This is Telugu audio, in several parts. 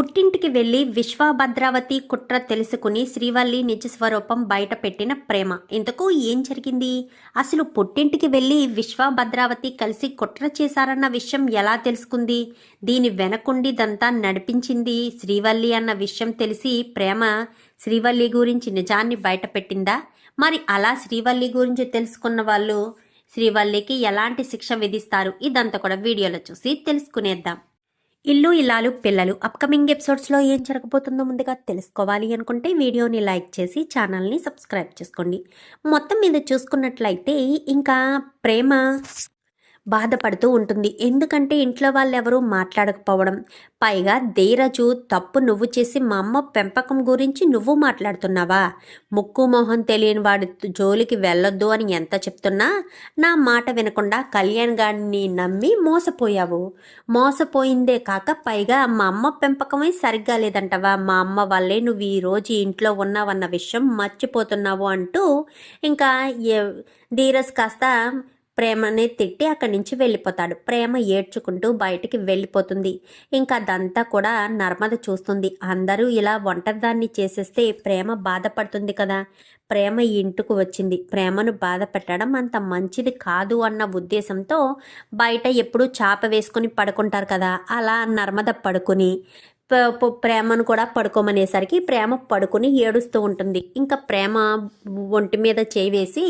పుట్టింటికి వెళ్ళి విశ్వభద్రావతి కుట్ర తెలుసుకుని శ్రీవల్లి నిజ స్వరూపం బయట పెట్టిన ప్రేమ. ఇంతకు ఏం జరిగింది? అసలు పుట్టింటికి వెళ్ళి విశ్వభద్రావతి కలిసి కుట్ర చేశారన్న విషయం ఎలా తెలుసుకుంది? దీని వెనకుండిదంతా నడిపించింది శ్రీవల్లి అన్న విషయం తెలిసి ప్రేమ శ్రీవల్లి గురించి నిజాన్ని బయట పెట్టిందా? మరి అలా శ్రీవల్లి గురించి తెలుసుకున్న వాళ్ళు శ్రీవల్లికి ఎలాంటి శిక్ష విధిస్తారు? ఇదంతా కూడా వీడియోలో చూసి తెలుసుకునేద్దాం. ఇల్లు ఇల్లాలు పిల్లలు అప్కమింగ్ ఎపిసోడ్స్లో ఏం జరగబోతుందో ముందుగా తెలుసుకోవాలి అనుకుంటే వీడియోని లైక్ చేసి ఛానల్ని సబ్స్క్రైబ్ చేసుకోండి. మొత్తం మీద చూసుకున్నట్లయితే ఇంకా ప్రేమ బాధపడుతూ ఉంటుంది. ఎందుకంటే ఇంట్లో వాళ్ళు ఎవరూ మాట్లాడకపోవడం. పైగా ధీరజు తప్పు నువ్వు చేసి మా అమ్మ పెంపకం గురించి నువ్వు మాట్లాడుతున్నావా? ముక్కు మొహం తెలియని వాడి జోలికి వెళ్ళొద్దు అని ఎంత చెప్తున్నా? నా మాట వినకుండా కళ్యాణ్ గారిని నమ్మి మోసపోయావు. మోసపోయిందే కాక పైగా మా అమ్మ పెంపకమే సరిగ్గా లేదంటవా? మా అమ్మ వల్లే నువ్వు ఈ రోజు ఇంట్లో ఉన్నావన్న విషయం మర్చిపోతున్నావు అంటూ ఇంకా ధీరజ్ కాస్త ప్రేమని తిట్టి అక్కడి నుంచి వెళ్ళిపోతాడు. ప్రేమ ఏడ్చుకుంటూ బయటికి వెళ్ళిపోతుంది. ఇంకా అదంతా కూడా నర్మద చూస్తుంది. అందరూ ఇలా ఒంటరిదాన్ని చేసేస్తే ప్రేమ బాధపడుతుంది కదా? ప్రేమ ఇంటికి వచ్చింది. ప్రేమను బాధ పెట్టడం అంత మంచిది కాదు అన్న ఉద్దేశంతో బయట ఎప్పుడూ చాప వేసుకొని పడుకుంటారు కదా? అలా నర్మద పడుకుని ప్రేమను కూడా పడుకోమనేసరికి ప్రేమ పడుకుని ఏడుస్తూ ఉంటుంది. ఇంకా ప్రేమ ఒంటి మీద చేయి వేసి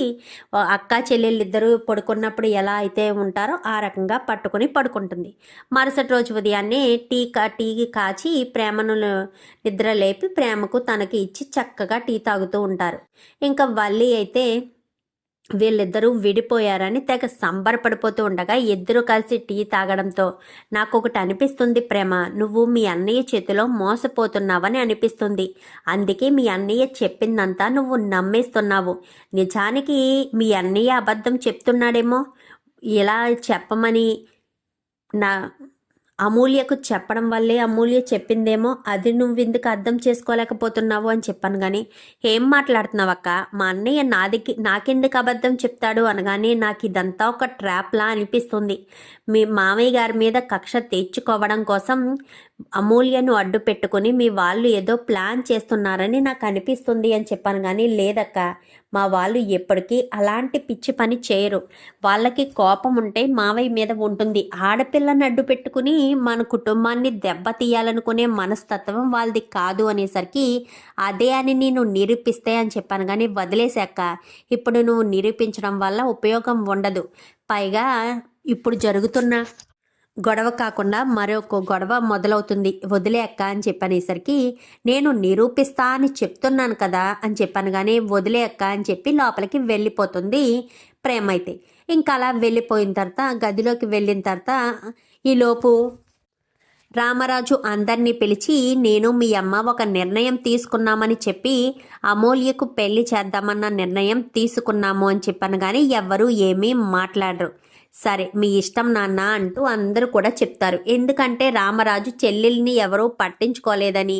అక్క చెల్లెళ్ళు ఇద్దరు పడుకున్నప్పుడు ఎలా అయితే ఉంటారో ఆ రకంగా పట్టుకొని పడుకుంటుంది. మరుసటి రోజు ఉదయాన్నే టీ కా టీ కాచి ప్రేమను నిద్ర లేపి ప్రేమకు తనకి ఇచ్చి చక్కగా టీ తాగుతూ ఉంటారు. ఇంకా వల్లి అయితే వీళ్ళిద్దరూ విడిపోయారని తెగ సంబరపడిపోతూ ఉండగా ఇద్దరు కలిసి టీ తాగడంతో నాకు ఒకటి అనిపిస్తుంది ప్రేమ నువ్వు మీ అన్నయ్య చేతిలో మోసపోతున్నావని అనిపిస్తుంది. అందుకే మీ అన్నయ్య చెప్పిందంతా నువ్వు నమ్మేస్తున్నావు. నిజానికి మీ అన్నయ్య అబద్ధం చెప్తున్నాడేమో? ఇలా చెప్పమని నా అమూల్యకు చెప్పడం వల్లే అమూల్య చెప్పిందేమో అది నువ్వు ఎందుకు అర్థం చేసుకోలేకపోతున్నావు అని చెప్పాను కానీ ఏం మాట్లాడుతున్నావు అక్క మా అన్నయ్య నాదికి నాకెందుకు అబద్ధం చెప్తాడు? అనగానే నాకు ఇదంతా ఒక ట్రాప్లా అనిపిస్తుంది. మీ మామయ్య గారి మీద కక్ష తెచ్చుకోవడం కోసం అమూల్యను అడ్డు పెట్టుకుని మీ వాళ్ళు ఏదో ప్లాన్ చేస్తున్నారని నాకు అనిపిస్తుంది అని చెప్పాను కానీ లేదక్క. మా వాళ్ళు ఎప్పటికీ అలాంటి పిచ్చి పని చేయరు. వాళ్ళకి కోపం ఉంటే మావయ్య మీద ఉంటుంది. ఆడపిల్లని అడ్డు పెట్టుకుని మన కుటుంబాన్ని దెబ్బతీయాలనుకునే మనస్తత్వం వాళ్ళది కాదు అనేసరికి అదే అని నేను నిరూపిస్తే అని చెప్పాను కానీ వదిలేశాక ఇప్పుడు నువ్వు నిరూపించడం వల్ల ఉపయోగం ఉండదు. పైగా ఇప్పుడు జరుగుతున్న గొడవ కాకుండా మరొక గొడవ మొదలవుతుంది. వదిలే అక్క అని చెప్పనేసరికి నేను నిరూపిస్తా అని చెప్తున్నాను కదా అని చెప్పాను కానీ వదిలే అక్క అని చెప్పి లోపలికి వెళ్ళిపోతుంది ప్రేమ అయితే ఇంకా అలా వెళ్ళిపోయిన తర్వాత గదిలోకి వెళ్ళిన తర్వాత ఈలోపు రామరాజు అందరినీ పిలిచి నేను మీ అమ్మ ఒక నిర్ణయం తీసుకున్నామని చెప్పి అమూల్యకు పెళ్ళి చేద్దామన్న నిర్ణయం తీసుకున్నాము అని చెప్పాను కానీ ఎవ్వరూ ఏమీ మాట్లాడరు. సరే మీ ఇష్టం నాన్న అంటూ అందరూ కూడా చెప్తారు. ఎందుకంటే రామరాజు చెల్లెల్ని ఎవరూ పట్టించుకోలేదని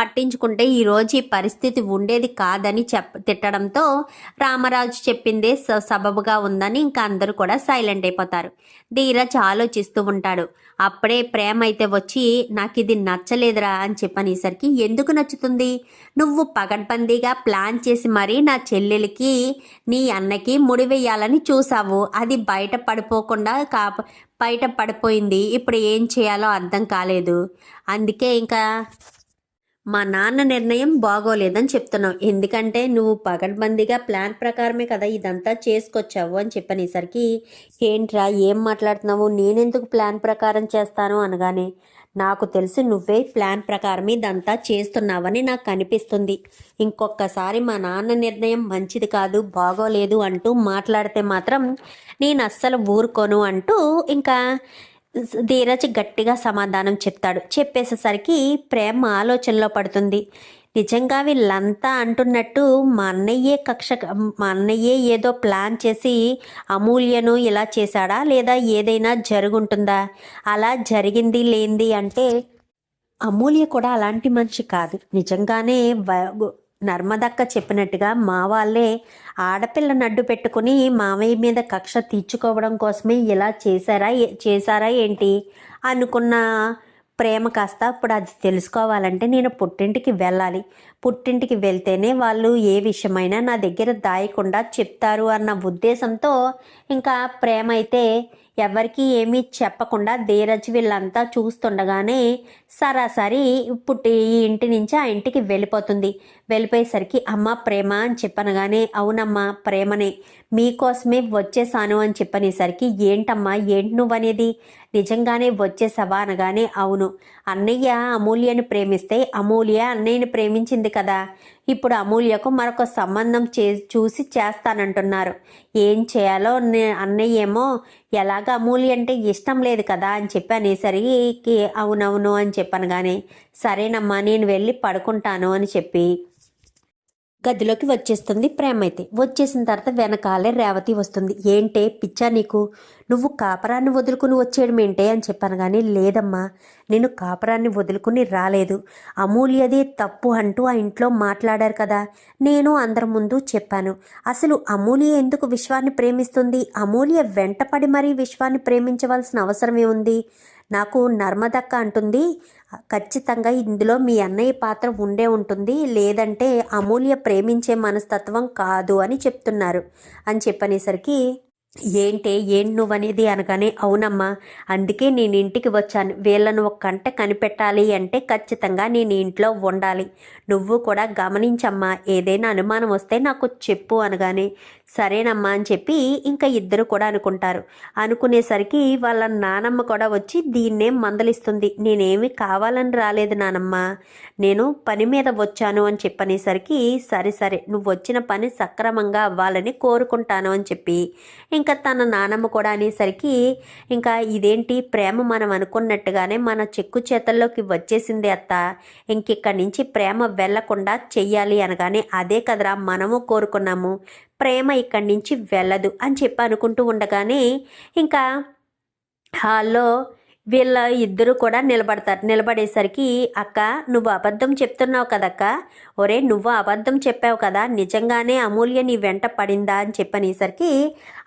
పట్టించుకుంటే ఈరోజు ఈ పరిస్థితి ఉండేది కాదని చెప్ తిట్టడంతో రామరాజు చెప్పిందే స- సబబుగా ఉందని ఇంకా అందరూ కూడా సైలెంట్ అయిపోతారు. ధీరజ్ ఆలోచిస్తూ ఉంటాడు. అప్పుడే ప్రేమ అయితే వచ్చి నాకు ఇది నచ్చలేదురా అని చెప్పనేసరికి ఎందుకు నచ్చుతుంది? నువ్వు పగడ్బందీగా ప్లాన్ చేసి మరీ నా చెల్లెలికి నీ అన్నకి ముడివేయాలని చూసావు. అది బయట పడిపోకుండా కాప బయట పడిపోయింది. ఇప్పుడు ఏం చేయాలో అర్థం కాలేదు. అందుకే ఇంకా మా నాన్న నిర్ణయం బాగోలేదని చెప్తున్నావు. ఎందుకంటే నువ్వు పగడ్బందీగా ప్లాన్ ప్రకారమే కదా ఇదంతా చేసుకొచ్చావు అని చెప్పనేసరికి ఏంట్రా ఏం మాట్లాడుతున్నావు? నేనెందుకు ప్లాన్ ప్రకారం చేస్తాను? అనగానే నాకు తెలిసి నువ్వే ప్లాన్ ప్రకారం ఇదంతా చేస్తున్నావని నాకు అనిపిస్తుంది. ఇంకొకసారి మా నాన్న నిర్ణయం మంచిది కాదు బాగోలేదు అంటూ మాట్లాడితే మాత్రం నేను అస్సలు ఊరుకోను అంటూ ఇంకా ధీరజ్ గట్టిగా సమాధానం చెప్తాడు. చెప్పేసేసరికి ప్రేమ ఆలోచనలో పడుతుంది. నిజంగా వీళ్ళంతా అంటున్నట్టు మా అన్నయ్యే కక్ష మా అన్నయ్యే ఏదో ప్లాన్ చేసి అమూల్యను ఇలా చేశాడా? లేదా ఏదైనా జరుగుంటుందా? అలా జరిగింది లేంది అంటే అమూల్య కూడా అలాంటి మనిషి కాదు. నిజంగానే నర్మదక్క చెప్పినట్టుగా మా వాళ్ళే ఆడపిల్ల అడ్డు పెట్టుకుని మామయ్య మీద కక్ష తీర్చుకోవడం కోసమే ఇలా చేశారా చేశారా ఏంటి అనుకున్న ప్రేమ కాస్త ఇప్పుడు అది తెలుసుకోవాలంటే నేను పుట్టింటికి వెళ్ళాలి. పుట్టింటికి వెళ్తేనే వాళ్ళు ఏ విషయమైనా నా దగ్గర దాయకుండా చెప్తారు అన్న ఉద్దేశంతో ఇంకా ప్రేమ అయితే ఎవరికి ఏమీ చెప్పకుండా ధీరజ్ వీళ్ళంతా చూస్తుండగానే సరాసరి పుట్టి ఈ ఇంటి నుంచి ఆ ఇంటికి వెళ్ళిపోతుంది. వెళ్ళిపోయేసరికి అమ్మ ప్రేమ అని చెప్పనగానే అవునమ్మా ప్రేమనే. మీకోసమే వచ్చేసాను అని చెప్పనేసరికి ఏంటమ్మా ఏంటి నువ్వనేది? నిజంగానే వచ్చేసావా అనగానే అవును. అన్నయ్య అమూల్యని ప్రేమిస్తే అమూల్య అన్నయ్యని ప్రేమించింది కదా. ఇప్పుడు అమూల్యకు మరొక సంబంధం చే చూసి చేస్తానంటున్నారు. ఏం చేయాలో నే- అన్నయ్య ఏమో ఎలాగ అమూల్య అంటే ఇష్టం లేదు కదా అని చెప్పి అనేసరికి అవునవును అని చెప్పాను కానీ సరేనమ్మా నేను వెళ్ళి పడుకుంటాను అని చెప్పి గదిలోకి వచ్చేస్తుంది ప్రేమ అయితే వచ్చేసిన తర్వాత వెనకాలే రేవతి వస్తుంది. ఏంటే పిచ్చా నీకు? నువ్వు కాపరాన్ని వదులుకుని వచ్చేయడం ఏంటే అని చెప్పాను కానీ లేదమ్మా. నేను కాపరాన్ని వదులుకుని రాలేదు. అమూల్యది తప్పు అంటూ ఆ ఇంట్లో మాట్లాడారు కదా. నేను అందరి ముందు చెప్పాను. అసలు అమూల్య ఎందుకు విశ్వాన్ని ప్రేమిస్తుంది? అమూల్య వెంటపడి మరీ విశ్వాన్ని ప్రేమించవలసిన అవసరం ఏముంది నాకు నర్మదక్క అంటుంది ఖచ్చితంగా ఇందులో మీ అన్నయ్య పాత్ర ఉండే ఉంటుంది. లేదంటే అమూల్య ప్రేమించే మనస్తత్వం కాదు అని చెప్తున్నారు. అని చెప్పనేసరికి ఏంటే ఏం నువ్వనేది అనగానే అవునమ్మా అందుకే నేను ఇంటికి వచ్చాను. వీళ్ళను ఒక కంట కనిపెట్టాలి అంటే ఖచ్చితంగా నేను ఇంట్లో ఉండాలి. నువ్వు కూడా గమనించమ్మా ఏదైనా అనుమానం వస్తే నాకు చెప్పు అనగానే సరేనమ్మా అని చెప్పి ఇంకా ఇద్దరు కూడా అనుకుంటారు. అనుకునేసరికి వాళ్ళ నానమ్మ కూడా వచ్చి దీన్నే మందలిస్తుంది. నేనేమి కావాలని రాలేదు నానమ్మ. నేను పని మీద వచ్చాను అని చెప్పనేసరికి సరే సరే నువ్వు వచ్చిన పని సక్రమంగా అవ్వాలని కోరుకుంటాను అని చెప్పి ఇంకా తన నానమ్మ కూడా అనేసరికి ఇంకా ఇదేంటి ప్రేమ మనం అనుకున్నట్టుగానే మన చెక్కు చేతల్లోకి వచ్చేసింది అత్త. ఇంకిక్కడి నుంచి ప్రేమ వెళ్ళకుండా చెయ్యాలి అనగానే అదే కదరా మనము కోరుకున్నాము. ప్రేమ ఇక్కడి నుంచి వెళ్ళదు అని చెప్పి అనుకుంటూ ఉండగానే ఇంకా హాల్లో వీళ్ళ ఇద్దరు కూడా నిలబడతారు. నిలబడేసరికి అక్క నువ్వు అబద్ధం చెప్తున్నావు కదక్క? ఒరే నువ్వు అబద్ధం చెప్పావు కదా? నిజంగానే అమూల్య నీ వెంట పడిందా? అని చెప్పనేసరికి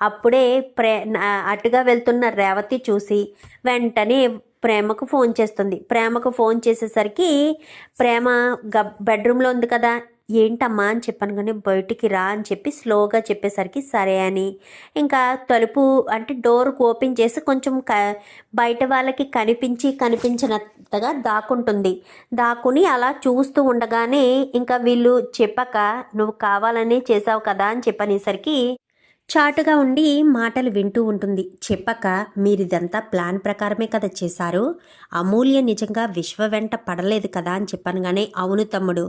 అప్పుడే ప్రే అటుగా వెళ్తున్న రేవతి చూసి వెంటనే ప్రేమకు ఫోన్ చేస్తుంది. ప్రేమకు ఫోన్ చేసేసరికి ప్రేమ గ బెడ్రూమ్లో ఉంది కదా? ఏంటమ్మా అని చెప్పాను కానీ బయటికి రా అని చెప్పి స్లోగా చెప్పేసరికి సరే అని. ఇంకా తలుపు అంటే డోర్ ఓపెన్ చేసి కొంచెం క బయట వాళ్ళకి కనిపించి కనిపించినంతగా దాక్కుంటుంది. దాక్కుని అలా చూస్తూ ఉండగానే ఇంకా వీళ్ళు చెప్పక నువ్వు కావాలనే చేసావు కదా అని చెప్పనేసరికి చాటుగా ఉండి మాటలు వింటూ ఉంటుంది. చెప్పక మీరిదంతా ప్లాన్ ప్రకారమే కదా చేశారు? అమూల్య నిజంగా విశ్వ వెంట పడలేదు కదా అని చెప్పనగానే అవును తమ్ముడు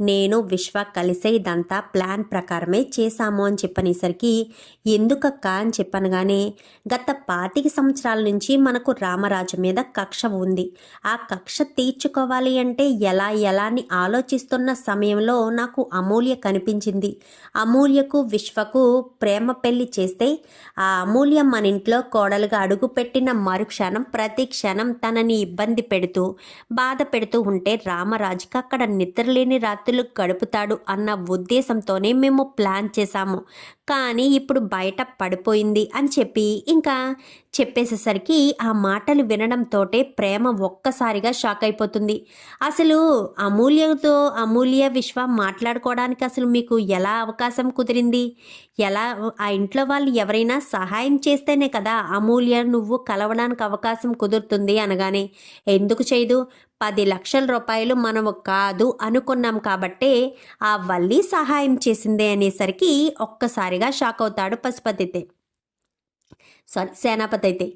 నేను విశ్వ కలిసే ఇదంతా ప్లాన్ ప్రకారమే చేశాము అని చెప్పనేసరికి ఎందుకక్క అని చెప్పనగానే గత పాతిక సంవత్సరాల నుంచి మనకు రామరాజు మీద కక్ష ఉంది. ఆ కక్ష తీర్చుకోవాలి అంటే ఎలా ఎలా అని ఆలోచిస్తున్న సమయంలో నాకు అమూల్య కనిపించింది. అమూల్యకు విశ్వకు ప్రేమ పెళ్ళి చేస్తే ఆ అమూల్యం మన ఇంట్లో కోడలుగా అడుగుపెట్టిన మరుక్షణం ప్రతి క్షణం తనని ఇబ్బంది పెడుతూ బాధ పెడుతూ ఉంటే రామరాజుకి అక్కడ నిద్రలేని రాత్రులు గడుపుతాడు అన్న ఉద్దేశంతోనే మేము ప్లాన్ చేశాము. కానీ ఇప్పుడు బయట పడిపోయింది అని చెప్పి ఇంకా చెప్పేసేసరికి ఆ మాటలు వినడంతోటే ప్రేమ ఒక్కసారిగా షాక్ అయిపోతుంది. అసలు అమూల్యతో అమూల్య విశ్వ మాట్లాడుకోవడానికి అసలు మీకు ఎలా అవకాశం కుదిరింది? ఎలా ఆ ఇంట్లో వాళ్ళు ఎవరైనా సహాయం చేస్తేనే కదా అమూల్య నువ్వు కలవడానికి అవకాశం కుదురుతుంది అనగానే ఎందుకు చేయదు? పది లక్షల రూపాయలు మనం కాదు అనుకున్నాం కాబట్టే ఆ వల్లి సహాయం చేసిందే అనేసరికి ఒక్కసారిగా షాక్ అవుతాడు పశుపతితే. సారీ సేనాపతి అయితే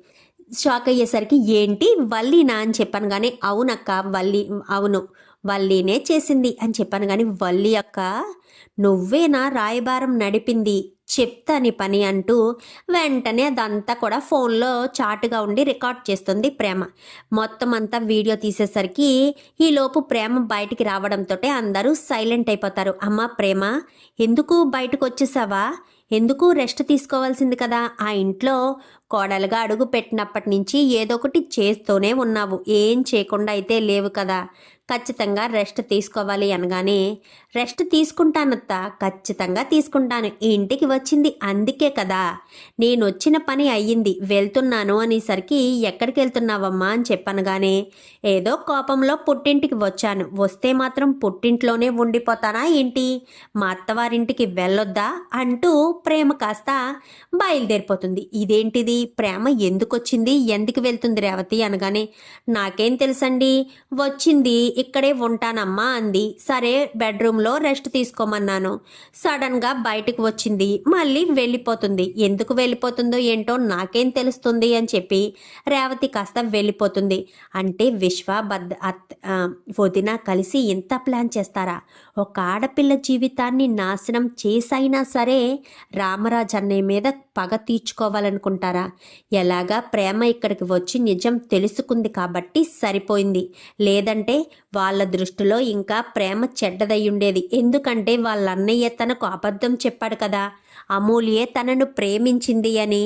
షాక్ అయ్యేసరికి ఏంటి వల్లీనా? అని చెప్పాను కానీ అవునక్క వల్లి అవును వల్లీనే చేసింది. అని చెప్పాను కానీ వల్లి అక్క నువ్వేనా రాయబారం నడిపింది? చెప్తా నీ పని అంటూ వెంటనే అదంతా కూడా ఫోన్లో చాటుగా ఉండి రికార్డ్ చేస్తుంది ప్రేమ. మొత్తం అంతా వీడియో తీసేసరికి ఈలోపు ప్రేమ బయటికి రావడంతో అందరూ సైలెంట్ అయిపోతారు. అమ్మ ప్రేమ ఎందుకు బయటకు వచ్చేసావా ఎందుకు రెస్ట్ తీసుకోవాల్సింది కదా? ఆ ఇంట్లో కోడలుగా అడుగు పెట్టినప్పటి నుంచి ఏదో ఒకటి చేస్తూనే ఉన్నావు. ఏం చేయకుండా అయితే లేవు కదా. ఖచ్చితంగా రెస్ట్ తీసుకోవాలి అనగానే రెస్ట్ తీసుకుంటానత్త. ఖచ్చితంగా తీసుకుంటాను. ఇంటికి వచ్చింది అందుకే కదా. నేను వచ్చిన పని అయ్యింది. వెళ్తున్నాను అనేసరికి ఎక్కడికి వెళ్తున్నావమ్మా? అని చెప్పనగానే ఏదో కోపంలో పుట్టింటికి వచ్చాను. వస్తే మాత్రం పుట్టింట్లోనే ఉండిపోతానా ఏంటి? మా అత్తవారింటికి వెళ్ళొద్దా? అంటూ ప్రేమ కాస్త బయలుదేరిపోతుంది. ఇదేంటిది? ప్రేమ ఎందుకు వచ్చింది ఎందుకు వెళ్తుంది రేవతి? అనగానే నాకేం తెలుసండి? వచ్చింది ఇక్కడే ఉంటానమ్మా అంది. సరే బెడ్రూమ్లో రెస్ట్ తీసుకోమన్నాను. సడన్గా బయటకు వచ్చింది. మళ్ళీ వెళ్ళిపోతుంది. ఎందుకు వెళ్ళిపోతుందో ఏంటో నాకేం తెలుస్తుంది అని చెప్పి రేవతి కాస్త వెళ్ళిపోతుంది. అంటే విశ్వ బద్ అత్ వదిన కలిసి ఇంత ప్లాన్ చేస్తారా? ఒక ఆడపిల్ల జీవితాన్ని నాశనం చేసైనా సరే రామరాజు అన్నయ్య మీద పగ తీర్చుకోవాలనుకుంటారా? ఎలాగా ప్రేమ ఇక్కడికి వచ్చి నిజం తెలుసుకుంది కాబట్టి సరిపోయింది. లేదంటే వాళ్ళ దృష్టిలో ఇంకా ప్రేమ చెడ్డదయ్యుండేది. ఎందుకంటే వాళ్ళ అన్నయ్య తనకు అబద్ధం చెప్పాడు కదా. అమూల్యే తనను ప్రేమించింది అని.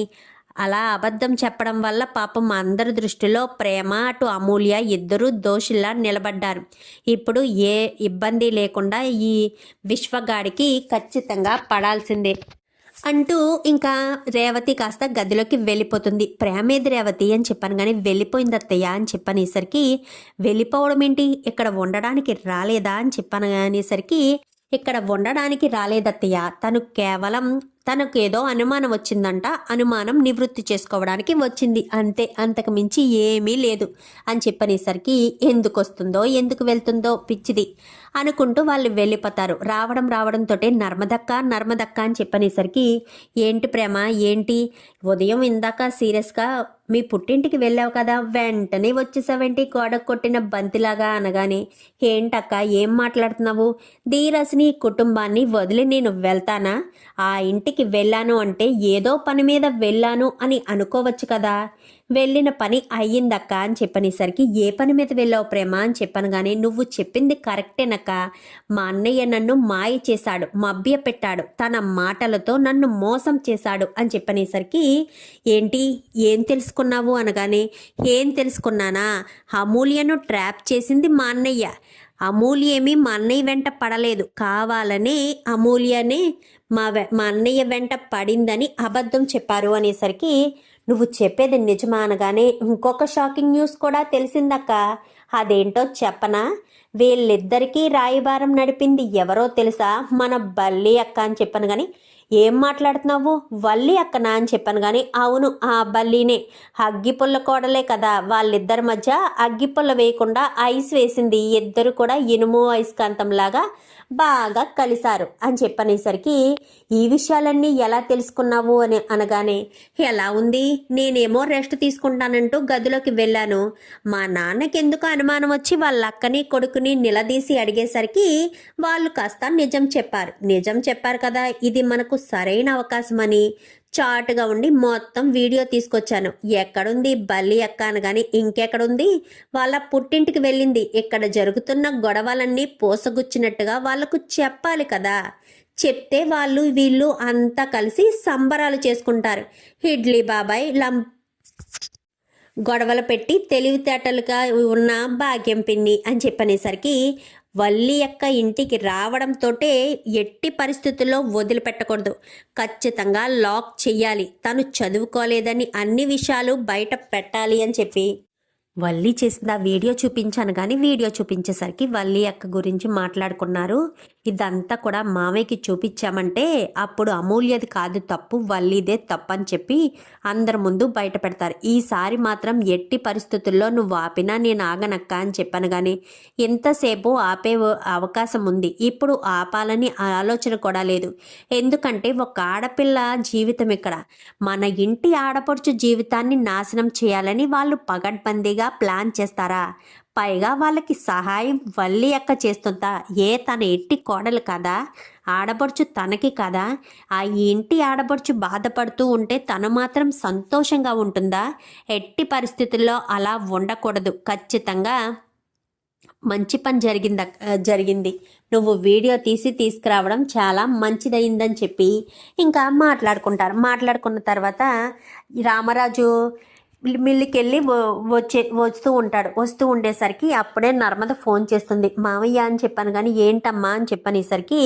అలా అబద్ధం చెప్పడం వల్ల పాపం అందరి దృష్టిలో ప్రేమ అటు అమూల్య ఇద్దరూ దోషుల్లా నిలబడ్డారు. ఇప్పుడు ఏ ఇబ్బంది లేకుండా ఈ విశ్వగాడికి ఖచ్చితంగా పడాల్సిందే. అంటూ ఇంకా రేవతి కాస్త గదిలోకి వెళ్ళిపోతుంది. ప్రేమేది రేవతి? అని చెప్పాను. కానీ వెళ్ళిపోయింది అత్తయ్య అని చెప్పనేసరికి వెళ్ళిపోవడం ఏంటి? ఇక్కడ ఉండడానికి రాలేదా? అని చెప్పాను అనేసరికి ఇక్కడ ఉండడానికి రాలేదత్తయ్య. తను కేవలం తనకు ఏదో అనుమానం వచ్చిందంట అనుమానం నివృత్తి చేసుకోవడానికి వచ్చింది. అంతే అంతకు మించి ఏమీ లేదు అని చెప్పనేసరికి ఎందుకు వస్తుందో ఎందుకు వెళ్తుందో పిచ్చిది అనుకుంటూ వాళ్ళు వెళ్ళిపోతారు. రావడం రావడంతో నర్మదక్క నర్మదక్క అని చెప్పనేసరికి ఏంటి ప్రేమ ఏంటి? ఉదయం ఇందాక సీరియస్గా మీ పుట్టింటికి వెళ్ళావు కదా వెంటనే వచ్చేసావేంటి గోడకు కొట్టిన బంతిలాగా అనగానే? ఏంటక్క ఏం మాట్లాడుతున్నావు? ధీరస్ని కుటుంబాన్ని వదిలి నేను వెళ్తానా? ఆ ఇంటికి ఇంటికి వెళ్ళాను అంటే ఏదో పని మీద వెళ్ళాను అని అనుకోవచ్చు కదా. వెళ్ళిన పని అయ్యిందక్క అని చెప్పనేసరికి ఏ పని మీద వెళ్ళావు ప్రేమ అని చెప్పాను కానీ నువ్వు చెప్పింది కరెక్టేనక్క. మా అన్నయ్య నన్ను మాయ చేశాడు మభ్య పెట్టాడు తన మాటలతో నన్ను మోసం చేశాడు అని చెప్పనేసరికి ఏంటి ఏం తెలుసుకున్నావు అనగానే ఏం తెలుసుకున్నానా? అమూల్యను ట్రాప్ చేసింది మా అన్నయ్య. అమూల్యేమి మా అన్నయ్య వెంట పడలేదు. కావాలనే అమూల్యనే మా మా అన్నయ్య వెంట పడిందని అబద్ధం చెప్పారు అనేసరికి నువ్వు చెప్పేది నిజమా అనగానే ఇంకొక షాకింగ్ న్యూస్ కూడా తెలిసిందక్క. అదేంటో చెప్పనా? వీళ్ళిద్దరికీ రాయబారం నడిపింది ఎవరో తెలుసా? మన బల్లి అక్క అని చెప్పాను కానీ ఏం మాట్లాడుతున్నావు? వల్లి అక్కనా అని చెప్పాను కానీ అవును ఆ బల్లీనే. అగ్గిపుల్ల కోడలే కదా వాళ్ళిద్దరి మధ్య అగ్గిపుల్ల వేయకుండా ఐస్ వేసింది. ఇద్దరు కూడా ఇనుము అయస్కాంతంలాగా బాగా కలిశారు అని చెప్పనేసరికి ఈ విషయాలన్నీ ఎలా తెలుసుకున్నావు అని అనగానే ఎలా ఉంది? నేనేమో రెస్ట్ తీసుకుంటానంటూ గదిలోకి వెళ్ళాను. మా నాన్నకెందుకు అనుమానం వచ్చి వాళ్ళ అక్కని కొడుకుని నిలదీసి అడిగేసరికి వాళ్ళు కాస్త నిజం చెప్పారు. నిజం చెప్పారు కదా ఇది మనకు సరైన అవకాశం అని చాటుగా ఉండి మొత్తం వీడియో తీసుకొచ్చాను. ఎక్కడుంది? బల్లి అక్క అనగాని ఇంకెక్కడుంది? వాళ్ళ పుట్టింటికి వెళ్ళింది. ఇక్కడ జరుగుతున్న గొడవలన్నీ పోసగుచ్చినట్టుగా వాళ్ళకు చెప్పాలి కదా. చెప్తే వాళ్ళు వీళ్ళు అంతా కలిసి సంబరాలు చేసుకుంటారు. ఇడ్లీ బాబాయ్ లం గొడవలు పెట్టి తెలివితేటలుగా ఉన్న భాగ్యం పిన్ని అని చెప్పనేసరికి వల్లి యొక్క ఇంటికి రావడంతోటే ఎట్టి పరిస్థితుల్లో వదిలిపెట్టకూడదు. ఖచ్చితంగా లాక్ చెయ్యాలి. తను చదువుకోలేదని అన్ని విషయాలు బయట పెట్టాలి అని చెప్పి వల్లి చేసిన ఆ వీడియో చూపించాను కానీ వీడియో చూపించేసరికి వల్లి అక్క గురించి మాట్లాడుకున్నారు. ఇదంతా కూడా మామయ్యకి చూపించామంటే అప్పుడు అమూల్యది కాదు తప్పు వల్లిదే తప్పు అని చెప్పి అందరి ముందు బయట పెడతారు. ఈసారి మాత్రం ఎట్టి పరిస్థితుల్లో నువ్వు ఆపినా నేను ఆగనక్క అని చెప్పాను కానీ ఎంతసేపు ఆపే అవకాశం ఉంది. ఇప్పుడు ఆపాలని ఆలోచన కూడా లేదు. ఎందుకంటే ఒక ఆడపిల్ల జీవితం ఇక్కడ. మన ఇంటి ఆడపడుచు జీవితాన్ని నాశనం చేయాలని వాళ్ళు పగడ్బందీగా ప్లాన్ చేస్తారా? పైగా వాళ్ళకి సహాయం వల్లి అక్క చేస్తుందా? ఏ తన ఇంటి కోడలు కదా? ఆడబడుచు తనకి కదా? ఆ ఇంటి ఆడబడుచు బాధపడుతూ ఉంటే తను మాత్రం సంతోషంగా ఉంటుందా? ఎట్టి పరిస్థితుల్లో అలా ఉండకూడదు. ఖచ్చితంగా మంచి పని జరిగింద జరిగింది. నువ్వు వీడియో తీసి తీసుకురావడం చాలా మంచిదయిందని చెప్పి. ఇంకా మాట్లాడుకుంటారు. మాట్లాడుకున్న తర్వాత రామరాజు రామరాజు మిల్లుకెళ్ళి వచ్చే వస్తూ ఉంటాడు. వస్తూ ఉండేసరికి అప్పుడే నర్మద ఫోన్ చేస్తుంది. మామయ్య అని చెప్పాను కానీ ఏంటమ్మా అని చెప్పనేసరికి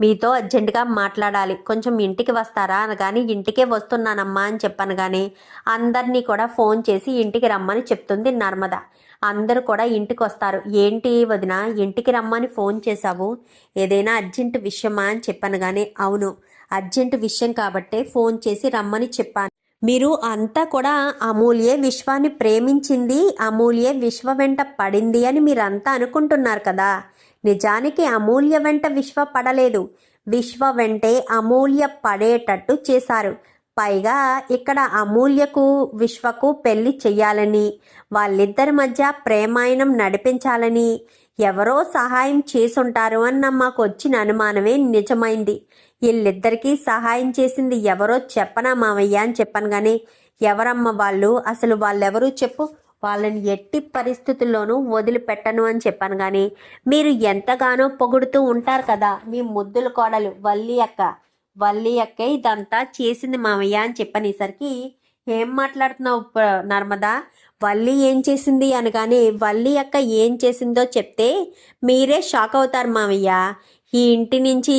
మీతో అర్జెంటుగా మాట్లాడాలి. కొంచెం ఇంటికి వస్తారా? అని కానీ ఇంటికే వస్తున్నానమ్మా అని చెప్పాను కానీ అందరినీ కూడా ఫోన్ చేసి ఇంటికి రమ్మని చెప్తుంది నర్మద. అందరూ కూడా ఇంటికి వస్తారు. ఏంటి వదిన ఇంటికి రమ్మని ఫోన్ చేశావు? ఏదైనా అర్జెంటు విషయమా? అని చెప్పాను కానీ అవును. అర్జెంటు విషయం కాబట్టే ఫోన్ చేసి రమ్మని చెప్పాను. మీరు అంతా కూడా అమూల్యే విశ్వాన్ని ప్రేమించింది అమూల్యే విశ్వ వెంట పడింది అని మీరంతా అనుకుంటున్నారు కదా. నిజానికి అమూల్య వెంట విశ్వ పడలేదు. విశ్వ వెంటే అమూల్య పడేటట్టు చేశారు. పైగా ఇక్కడ అమూల్యకు విశ్వకు పెళ్ళి చెయ్యాలని వాళ్ళిద్దరి మధ్య ప్రేమాయణం నడిపించాలని ఎవరో సహాయం చేసుంటారు అన్న మాకు వచ్చిన అనుమానమే నిజమైంది. వీళ్ళిద్దరికీ సహాయం చేసింది ఎవరో చెప్పనా మావయ్య అని చెప్పాను కానీ ఎవరమ్మ వాళ్ళు? అసలు వాళ్ళెవరూ చెప్పు. వాళ్ళని ఎట్టి పరిస్థితుల్లోనూ వదిలిపెట్టను అని చెప్పాను కానీ మీరు ఎంతగానో పొగుడుతూ ఉంటారు కదా మీ ముద్దుల కోడలు వల్లి అక్క. వల్లి అక్క ఇదంతా చేసింది మామయ్య అని చెప్పనేసరికి ఏం మాట్లాడుతున్నావు నర్మదా? వల్లి ఏం చేసింది అనగానే వల్లి అక్క ఏం చేసిందో చెప్తే మీరే షాక్ అవుతారు మావయ్య ఈ ఇంటి నుంచి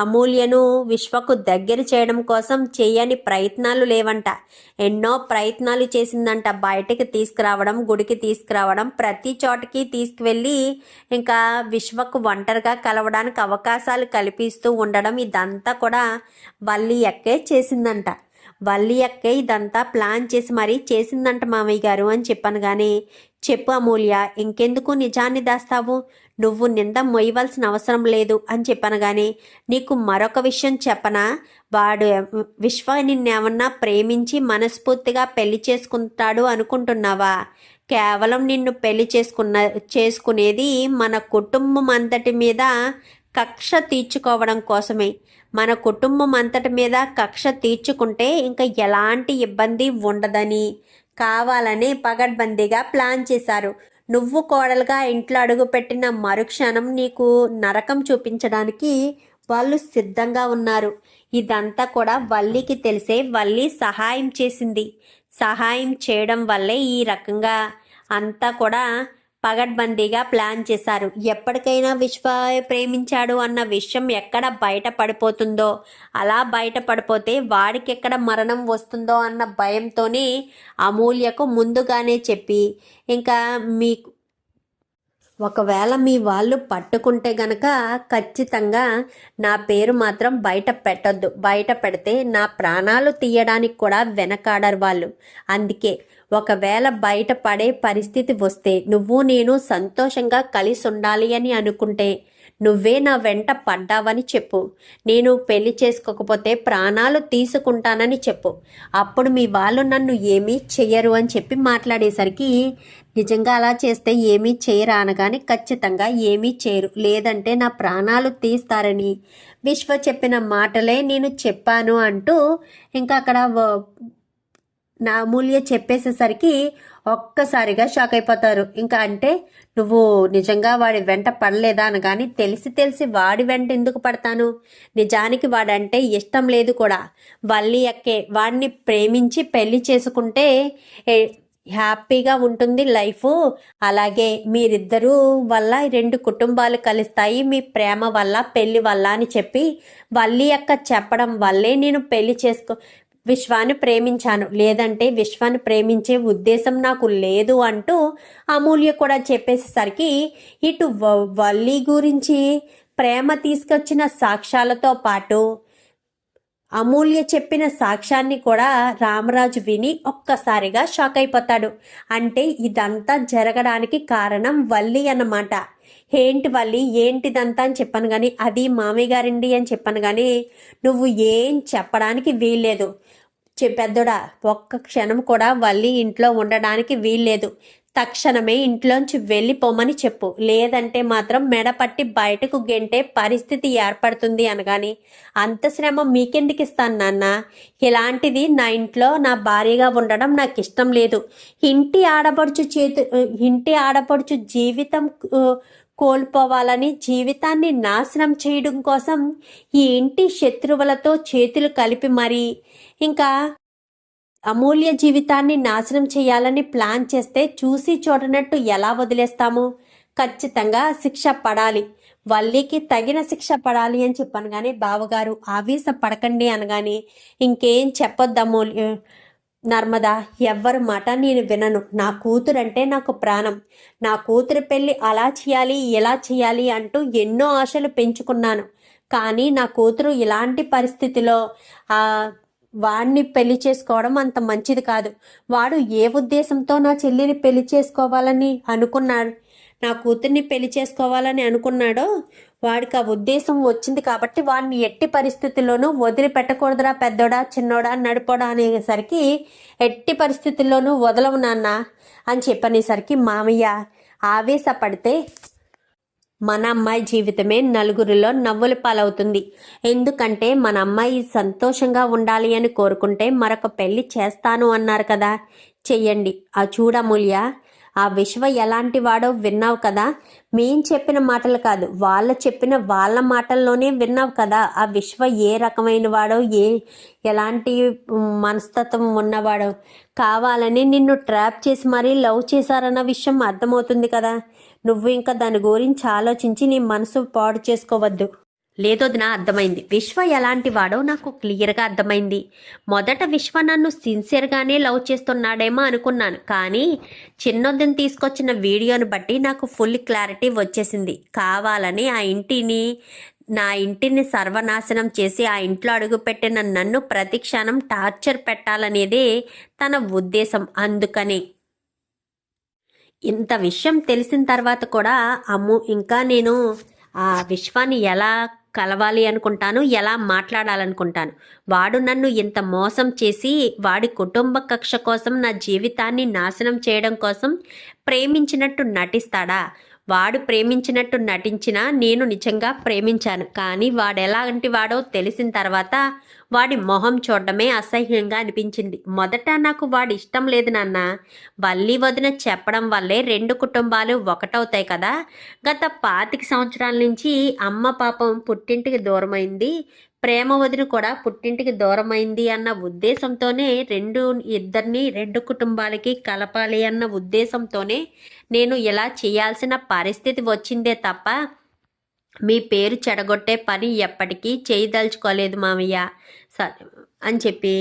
అమూల్యను విశ్వకు దగ్గర చేయడం కోసం చేయని ప్రయత్నాలు లేవంట. ఎన్నో ప్రయత్నాలు చేసిందంట. బయటకు తీసుకురావడం గుడికి తీసుకురావడం ప్రతి చోటకి తీసుకువెళ్ళి ఇంకా విశ్వకు ఒంటరిగా కలవడానికి అవకాశాలు కల్పిస్తూ ఉండడం ఇదంతా కూడా వల్లి ఎక్కే చేసిందంట. వల్లి ఎక్కే ఇదంతా ప్లాన్ చేసి మరీ చేసిందంట మామయ్య గారు అని చెప్పాను కానీ చెప్పు అమూల్య ఇంకెందుకు నిజాన్ని దాస్తావు? నువ్వు నింద మొయ్యవలసిన అవసరం లేదు అని చెప్పాను కానీ నీకు మరొక విషయం చెప్పనా? వాడు విశ్వ నిన్నేమన్నా ప్రేమించి మనస్ఫూర్తిగా పెళ్ళి చేసుకుంటాడు అనుకుంటున్నావా? కేవలం నిన్ను పెళ్ళి చేసుకున్న చేసుకునేది మన కుటుంబం అంతటి మీద కక్ష తీర్చుకోవడం కోసమే. మన కుటుంబం అంతటి మీద కక్ష తీర్చుకుంటే ఇంకా ఎలాంటి ఇబ్బంది ఉండదని కావాలని పగడ్బందీగా ప్లాన్ చేశారు. నువ్వు కోడలుగా ఇంట్లో అడుగుపెట్టిన మరుక్షణం నీకు నరకం చూపించడానికి వాళ్ళు సిద్ధంగా ఉన్నారు. ఇదంతా కూడా వల్లికి తెలిసే వల్లి సహాయం చేసింది. సహాయం చేయడం వల్లే ఈ రకంగా అంతా కూడా పగడ్బందీగా ప్లాన్ చేశారు. ఎప్పటికైనా విశ్వ ప్రేమించాడు అన్న విషయం ఎక్కడ బయట పడిపోతుందో అలా బయట పడిపోతే వాడికి ఎక్కడ మరణం వస్తుందో అన్న భయంతోనే అమూల్యకు ముందుగానే చెప్పి ఇంకా మీకు ఒకవేళ మీ వాళ్ళు పట్టుకుంటే గనక ఖచ్చితంగా నా పేరు మాత్రం బయట పెట్టొద్దు. బయట పెడితే నా ప్రాణాలు తీయడానికి కూడా వెనకాడరు వాళ్ళు. అందుకే ఒకవేళ బయట పడే పరిస్థితి వస్తే నువ్వు నేను సంతోషంగా కలిసి ఉండాలి అని అనుకుంటే నువ్వే నా వెంట పడ్డావని చెప్పు. నేను పెళ్ళి చేసుకోకపోతే ప్రాణాలు తీసుకుంటానని చెప్పు. అప్పుడు మీ వాళ్ళు నన్ను ఏమీ చెయ్యరు అని చెప్పి మాట్లాడేసరికి నిజంగా అలా చేస్తే ఏమీ చేయరా అనగానే ఖచ్చితంగా ఏమీ చేయరు లేదంటే నా ప్రాణాలు తీస్తారని విశ్వ చెప్పిన మాటలే నేను చెప్పాను అంటూ ఇంకా అక్కడ నా అమూల్య చెప్పేసేసరికి ఒక్కసారిగా షాక్ అయిపోతారు. ఇంకా అంటే నువ్వు నిజంగా వాడి వెంట పడలేదా అనగాని తెలిసి తెలిసి వాడి వెంట ఎందుకు పడతాను? నిజానికి వాడంటే ఇష్టం లేదు కూడా. వల్లి ఎక్కే వాడిని ప్రేమించి పెళ్ళి చేసుకుంటే హ్యాపీగా ఉంటుంది లైఫ్. అలాగే మీరిద్దరూ వల్ల రెండు కుటుంబాలు కలుస్తాయి మీ ప్రేమ వల్ల పెళ్ళి వల్ల అని చెప్పి వల్లి యొక్క చెప్పడం వల్లే నేను పెళ్ళి చేసుకో విశ్వాన్ని ప్రేమించాను. లేదంటే విశ్వాన్ని ప్రేమించే ఉద్దేశం నాకు లేదు అంటూ అమూల్య కూడా చెప్పేసేసరికి ఇటు వల్లి గురించి ప్రేమ తీసుకొచ్చిన సాక్ష్యాలతో పాటు అమూల్య చెప్పిన సాక్ష్యాన్ని కూడా రామరాజు విని ఒక్కసారిగా షాక్ అయిపోతాడు. అంటే ఇదంతా జరగడానికి కారణం వల్లి అన్నమాట. ఏంటి వల్లి? ఏంటిదంతా అని చెప్పాను కానీ అది మామయ్య అని చెప్పాను కానీ నువ్వు ఏం చెప్పడానికి వీల్లేదు. పెద్దోడా ఒక్క క్షణం కూడా వల్లి ఇంట్లో ఉండడానికి వీల్లేదు. తక్షణమే ఇంట్లోంచి వెళ్ళిపోమని చెప్పు. లేదంటే మాత్రం మెడపట్టి బయటకు గెంటే పరిస్థితి ఏర్పడుతుంది అనగాని అంత శ్రమ మీకెందుకు ఇస్తాను నాన్న? ఇలాంటిది నా ఇంట్లో నా భార్యగా ఉండడం నాకు ఇష్టం లేదు. ఇంటి ఆడపడుచు చేతు ఇంటి ఆడపడుచు జీవితం కోల్పోవాలని జీవితాన్ని నాశనం చేయడం కోసం ఈ ఇంటి శత్రువులతో చేతులు కలిపి మరీ ఇంకా అమూల్య జీవితాన్ని నాశనం చేయాలని ప్లాన్ చేస్తే చూసి చూడనట్టు ఎలా వదిలేస్తాము? ఖచ్చితంగా శిక్ష పడాలి. వల్లికి తగిన శిక్ష పడాలి అని చెప్పాను కానీ బావగారు ఆవేశ పడకండి అనగానే ఇంకేం చెప్పొద్దు అమూల్య. నర్మదా ఎవ్వరి మాట నేను వినను. నా కూతురంటే నాకు ప్రాణం. నా కూతురు పెళ్ళి అలా చేయాలి ఇలా చేయాలి అంటూ ఎన్నో ఆశలు పెంచుకున్నాను. కానీ నా కూతురు ఇలాంటి పరిస్థితిలో వాణ్ణి వాడిని పెళ్ళి చేసుకోవడం అంత మంచిది కాదు. వాడు ఏ ఉద్దేశంతో నా చెల్లిని పెళ్ళి చేసుకోవాలని అనుకున్నాడు? నా కూతుర్ని పెళ్ళి చేసుకోవాలని అనుకున్నాడో? వాడికి ఆ ఉద్దేశం వచ్చింది కాబట్టి వాడిని ఎట్టి పరిస్థితుల్లోనూ వదిలిపెట్టకూడదురా పెద్దోడా చిన్నోడా నడిపోడా అనేసరికి ఎట్టి పరిస్థితుల్లోనూ వదలవు నాన్న అని చెప్పనేసరికి మామయ్య ఆవేశపడితే మన అమ్మాయి జీవితమే నలుగురిలో నవ్వుల పాలవుతుంది. ఎందుకంటే మన అమ్మాయి సంతోషంగా ఉండాలి అని కోరుకుంటే మరొక పెళ్ళి చేస్తాను అన్నారు కదా. చెయ్యండి. ఆ చూడమూల్య ఆ విశ్వ ఎలాంటి వాడో విన్నావు కదా. మేం చెప్పిన మాటలు కాదు వాళ్ళ చెప్పిన వాళ్ళ మాటల్లోనే విన్నావు కదా. ఆ విశ్వ ఏ రకమైన వాడో ఏ ఎలాంటి మనస్తత్వం ఉన్నవాడో. కావాలని నిన్ను ట్రాప్ చేసి మరీ లవ్ చేశారన్న విషయం అర్థమవుతుంది కదా. నువ్వు ఇంకా దాని గురించి ఆలోచించి నీ మనసు పాడు చేసుకోవద్దు. లేదోదినా అర్థమైంది. విశ్వ ఎలాంటి వాడో నాకు క్లియర్గా అర్థమైంది. మొదట విశ్వ నన్ను సిన్సియర్గానే లవ్ చేస్తున్నాడేమో అనుకున్నాను. కానీ చిన్నొద్దని తీసుకొచ్చిన వీడియోను బట్టి నాకు ఫుల్ క్లారిటీ వచ్చేసింది. కావాలని ఆ ఇంటిని నా ఇంటిని సర్వనాశనం చేసి ఆ ఇంట్లో అడుగుపెట్టిన నన్ను ప్రతి క్షణం టార్చర్ పెట్టాలనేదే తన ఉద్దేశం. అందుకని ఇంత విషయం తెలిసిన తర్వాత కూడా అమ్ము ఇంకా నేను ఆ విశ్వాన్ని ఎలా కలవాలి అనుకుంటాను ఎలా మాట్లాడాలనుకుంటాను? వాడు నన్ను ఇంత మోసం చేసి వాడి కుటుంబ కక్ష కోసం నా జీవితాన్ని నాశనం చేయడం కోసం ప్రేమించినట్టు నటిస్తాడా? వాడు ప్రేమించినట్టు నటించినా నేను నిజంగా ప్రేమించాను. కానీ వాడు ఎలాంటి వాడో తెలిసిన తర్వాత వాడి మొహం చూడడమే అసహ్యంగా అనిపించింది. మొదట నాకు వాడి ఇష్టం లేదు నాన్న. వల్లి వదిన చెప్పడం వల్లే రెండు కుటుంబాలు ఒకటవుతాయి కదా. గత పాతిక సంవత్సరాల నుంచి అమ్మ పాపం పుట్టింటికి దూరమైంది. ప్రేమ వదిన కూడా పుట్టింటికి దూరమైంది అన్న ఉద్దేశంతోనే రెండు ఇద్దరిని రెండు కుటుంబాలకి కలపాలి అన్న ఉద్దేశంతోనే నేను ఇలా చేయాల్సిన పరిస్థితి వచ్చిందే తప్ప మీ పేరు చెడగొట్టే పని ఎప్పటికీ చేయదలుచుకోలేదు మామయ్య. సరే అని చెప్పి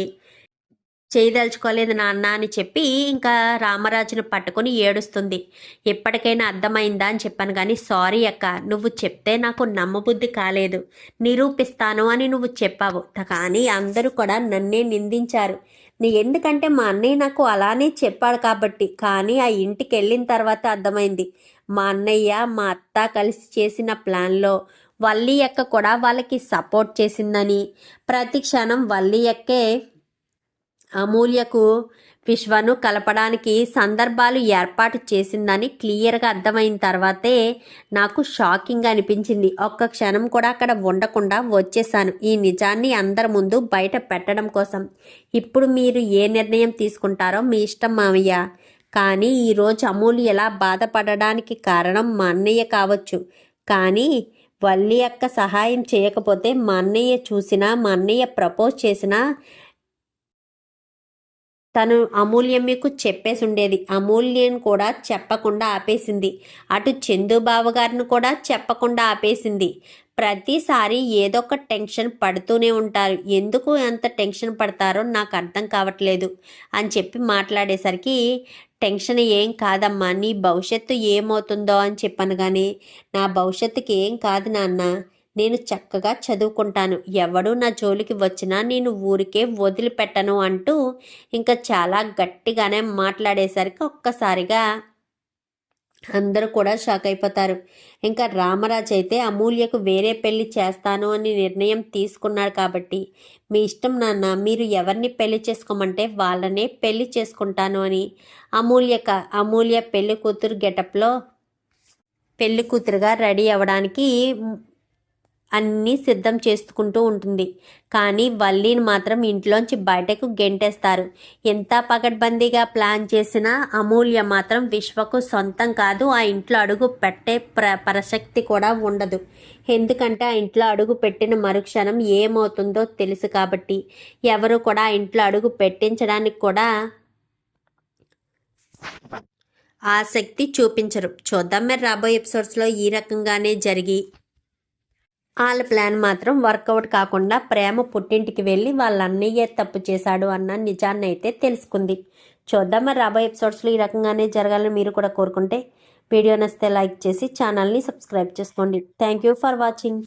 చేయదలుచుకోలేదు నాన్న అని చెప్పి ఇంకా రామరాజును పట్టుకుని ఏడుస్తుంది. ఎప్పటికైనా అర్థమైందా అని చెప్పాను కానీ సారీ అక్క నువ్వు చెప్తే నాకు నమ్మబుద్ధి కాలేదు. నిరూపిస్తాను అని నువ్వు చెప్పావు. కానీ అందరూ కూడా నన్నే నిందించారు. నీ ఎందుకంటే మా అన్నయ్య నాకు అలానే చెప్పాడు కాబట్టి కానీ ఆ ఇంటికి వెళ్ళిన తర్వాత అర్థమైంది. మా అన్నయ్య మా అత్త కలిసి చేసిన ప్లాన్లో వల్లి అక్క కూడా వాళ్ళకి సపోర్ట్ చేసిందని. ప్రతి క్షణం వల్లి అక్కే అమూల్యకు విశ్వను కలపడానికి సందర్భాలు ఏర్పాటు చేసిందని క్లియర్గా అర్థమైన తర్వాతే నాకు షాకింగ్ అనిపించింది. ఒక్క క్షణం కూడా అక్కడ ఉండకుండా వచ్చేసాను ఈ నిజాన్ని అందరి ముందు బయట పెట్టడం కోసం. ఇప్పుడు మీరు ఏ నిర్ణయం తీసుకుంటారో మీ ఇష్టం మామయ్య కానీ ఈరోజు అమూల్య ఎలా బాధపడడానికి కారణం మా అన్నయ్య కావచ్చు. కానీ వల్లి అక్క సహాయం చేయకపోతే మా అన్నయ్య చూసినా మా అన్నయ్య ప్రపోజ్ చేసినా తను అమూల్యం మీకు చెప్పేసి ఉండేది అమూల్యం కూడా చెప్పకుండా ఆపేసింది. అటు చందుబాబు గారిని కూడా చెప్పకుండా ఆపేసింది. ప్రతిసారి ఏదో ఒక టెన్షన్ పడుతూనే ఉంటారు. ఎందుకు ఎంత టెన్షన్ పడతారో నాకు అర్థం కావట్లేదు అని చెప్పి మాట్లాడేసరికి టెన్షన్ ఏం కాదమ్మా నీ భవిష్యత్తు ఏమవుతుందో అని చెప్పాను కానీ నా భవిష్యత్తుకి ఏం కాదు నాన్న నేను చక్కగా చదువుకుంటాను. ఎవడు నా జోలికి వచ్చినా నేను ఊరికే వదిలిపెట్టను అంటూ ఇంకా చాలా గట్టిగానే మాట్లాడేసరికి ఒక్కసారిగా అందరూ కూడా షాక్ అయిపోతారు. ఇంకా రామరాజ్ అయితే అమూల్యకు వేరే పెళ్ళి చేస్తాను అని నిర్ణయం తీసుకున్నాడు కాబట్టి మీ ఇష్టం నాన్న మీరు ఎవరిని పెళ్ళి చేసుకోమంటే వాళ్ళనే పెళ్ళి చేసుకుంటాను అని అమూల్యక అమూల్య పెళ్ళి కూతురు గెటప్లో పెళ్ళి కూతురుగా రెడీ అవ్వడానికి అన్నీ సిద్ధం చేసుకుంటూ ఉంటుంది. కానీ వల్లీని మాత్రం ఇంట్లోంచి బయటకు గెంటేస్తారు. ఎంత పకడ్బందీగా ప్లాన్ చేసినా అమూల్య మాత్రం విశ్వకు సొంతం కాదు ఆ ఇంట్లో అడుగు పెట్టే ప్ర ప్రసక్తి కూడా ఉండదు. ఎందుకంటే ఆ ఇంట్లో అడుగు పెట్టిన మరుక్షణం ఏమవుతుందో తెలుసు కాబట్టి ఎవరు కూడా ఆ ఇంట్లో అడుగు పెట్టించడానికి కూడా ఆసక్తి చూపించరు. చూద్దాం మరి రాబోయే ఎపిసోడ్స్లో ఈ రకంగానే జరిగి వాళ్ళ ప్లాన్ మాత్రం వర్కౌట్ కాకుండా ప్రేమ పుట్టింటికి వెళ్ళి వాళ్ళ అన్నయ్య తప్పు చేశాడు అన్న నిజాన్ని అయితే తెలుసుకుంది. చూద్దాం మరి రాబోయే ఎపిసోడ్స్లో ఈ రకంగానే జరగాలని మీరు కూడా కోరుకుంటే వీడియో నచ్చితే లైక్ చేసి ఛానల్ని సబ్స్క్రైబ్ చేసుకోండి. Thank you for watching.